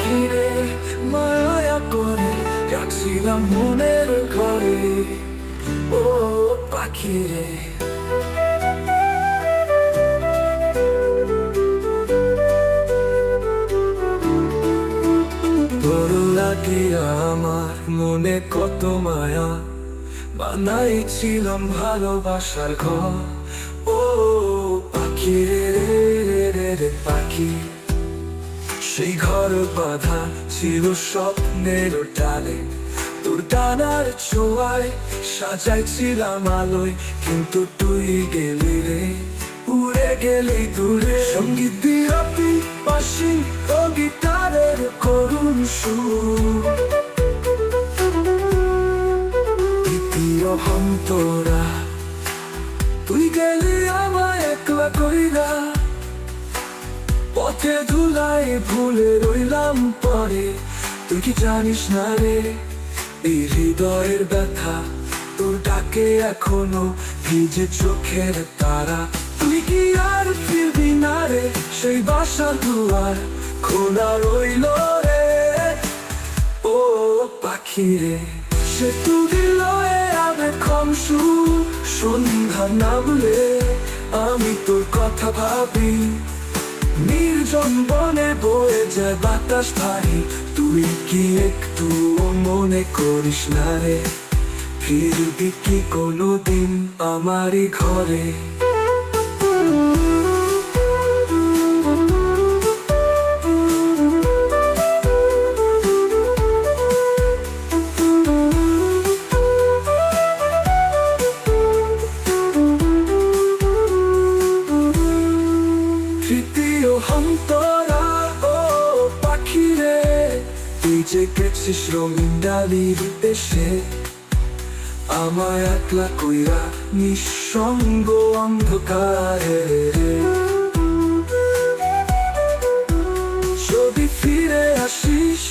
ঘিরে মায়া করে রাখছিলাম মনের ঘরে ও পাখিরে লাগে আমার মনে কত মায়া বানাইছিলাম ভালোবাসার ঘর ও পাখি রে রে রে রে পাখি সেই ঘর বাঁধা ছিল স্বপ্নের ডালে। তোর ডানার ছোঁয়ায় সাজাইছিলাম আলোয়, কিন্তু তুই গেলি রে, উড়ে গেলি দূরে। সংগীত বিরতি পাশি ও গিটারের করুণ সুর। হন্তরা তুই গেলি আমায় একলা কইরা। পথে ধুলাই ভুলে রইলাম পরে। তুই কি জানিস না রে, এই হৃদয়ের ব্যথা তোর ডাকে এখনও ভিজে চোখের তারা। তুই কি আর ফিরবি না রে, সেই বাসা দুয়ার খোলা রইল রে। ও পাখি রে সে তুই লয়ে আবে কমসু সন্ধ্যা নামলে আমি তোর কথা ভাবি। নির্জন বনে বয়ে যায় বাতাস ভারী। তুই কি একটু মনে করিস না রে? ফিরবি কি কোনোদিন আমারই ঘরে? গেছিস রঙিন ডালির দেশে আমায় একলা কইরা নিঃসঙ্গ অন্ধকারে যদি ফিরে আসিস,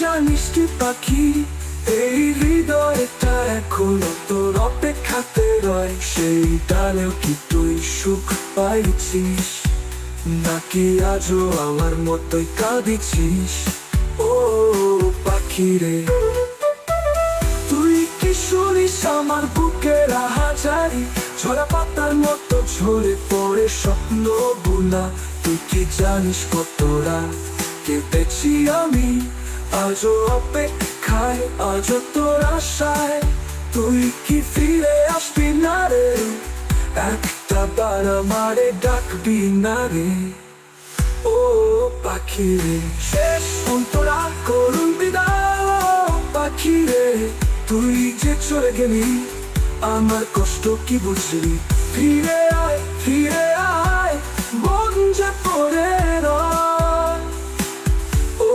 জানিস কি পাখি? এই হৃদয়টা এখনও তোর অপেক্ষাতে রয়। সেই ডালেও কি তুই সুখ পাইছিস? নাকি আজও আমার মতোই কাঁদিছিস? ও পাখি রে তুই কি শুনিস আমার বুকের হাজারি ঝরা পাতার মতো ঝরে পড়ে স্বপ্ন বুনা। তুই কি জানিস কতরা কেঁপেছি আমি? আজও অপেক্ষায়, আজও তোর আশায়। তুই কি ফিরে আসবি না রে? একটা বার আমারে ডাকবি না রে? ও পাখি রে শেষ অন্তরা গেলি, আমার কষ্ট কি বুঝলি? ফিরে আয় ফিরে আয় মন যে পড়ে ও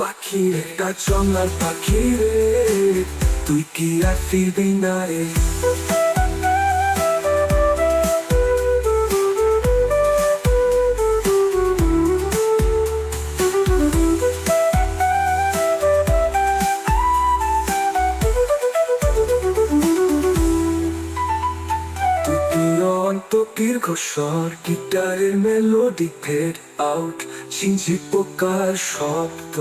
পাখি একটা চঙ্গার পাখি রে, তুই কি আর ফিরবি না রে? অন্তকির ঘোষর গিটারের মেলোডি ফেড আউট ঝিঞ্ঝি পোকার শব্দ